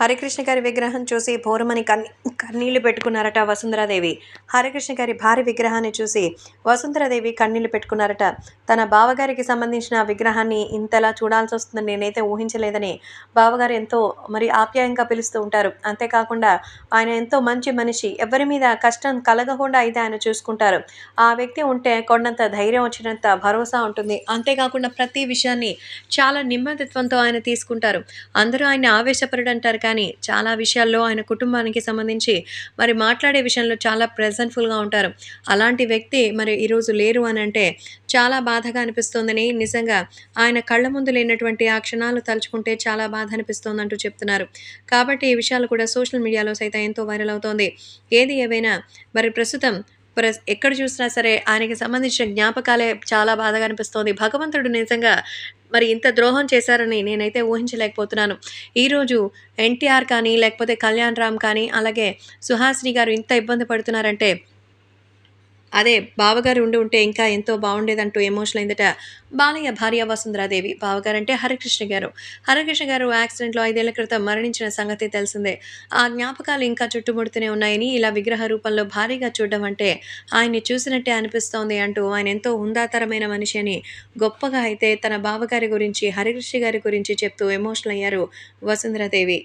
హరికృష్ణ గారి విగ్రహం చూసి భోరమని కన్ని కన్నీళ్ళు పెట్టుకున్నారట వసుంధరాదేవి. హరికృష్ణ గారి భారీ విగ్రహాన్ని చూసి వసుంధరాదేవి కన్నీళ్ళు పెట్టుకున్నారట. తన బావగారికి సంబంధించిన విగ్రహాన్ని ఇంతలా చూడాల్సి వస్తుందని నేనైతే ఊహించలేదని బావగారు ఎంతో మరి ఆప్యాయంగా పిలుస్తూ ఉంటారు. అంతేకాకుండా ఆయన ఎంతో మంచి మనిషి. ఎవరి మీద కష్టం కలగకుండా అయితే ఆయన చూసుకుంటారు. ఆ వ్యక్తి ఉంటే కొండంత ధైర్యం వచ్చినంత భరోసా ఉంటుంది. అంతేకాకుండా ప్రతి విషయాన్ని చాలా నిమ్మదిత్వంతో ఆయన తీసుకుంటారు. అందరూ ఆయన ఆవేశపరుడు అంటారు కానీ చాలా విషయాల్లో ఆయన కుటుంబానికి సంబంధించి మరి మాట్లాడే విషయంలో చాలా ప్రెజెంట్ఫుల్గా ఉంటారు. అలాంటి వ్యక్తి మరి ఈరోజు లేరు అని అంటే చాలా బాధగా అనిపిస్తోందని నిజంగా ఆయన కళ్ళ ముందు లేనటువంటి ఆ క్షణాలు తలుచుకుంటే చాలా బాధ అనిపిస్తోంది అంటూ చెప్తున్నారు. కాబట్టి ఈ విషయాలు కూడా సోషల్ మీడియాలో సైతం ఎంతో వైరల్ అవుతోంది. ఏది ఏవైనా మరి ప్రస్తుతం ప్ర ఎక్కడ చూసినా సరే ఆయనకి సంబంధించిన జ్ఞాపకాలే చాలా బాధగా అనిపిస్తోంది. భగవంతుడు నిజంగా మరి ఇంత ద్రోహం చేశారని నేనైతే ఊహించలేకపోతున్నాను. ఈరోజు ఎన్టీఆర్ కానీ లేకపోతే కళ్యాణ్ రామ్ కానీ అలాగే సుహాసిని గారు ఇంత ఇబ్బంది పడుతున్నారంటే అదే బావగారు ఉండి ఉంటే ఇంకా ఎంతో బాగుండేదంటూ ఎమోషనల్ అయిందట బాలయ్య భార్య వసుంధరాదేవి. బావగారు అంటే హరికృష్ణ గారు. హరికృష్ణ గారు యాక్సిడెంట్లో ఐదేళ్ళ క్రితం మరణించిన సంగతి తెలిసిందే. ఆ జ్ఞాపకాలు ఇంకా చుట్టుముడుతూనే ఉన్నాయని ఇలా విగ్రహ రూపంలో భారీగా చూడడం అంటే ఆయన్ని చూసినట్టే అనిపిస్తోంది అంటూ ఆయన ఎంతో హుందాతరమైన మనిషి అని గొప్పగా అయితే తన బావగారి గురించి హరికృష్ణ గారి గురించి చెప్తూ ఎమోషనల్ అయ్యారు వసుంధరాదేవి.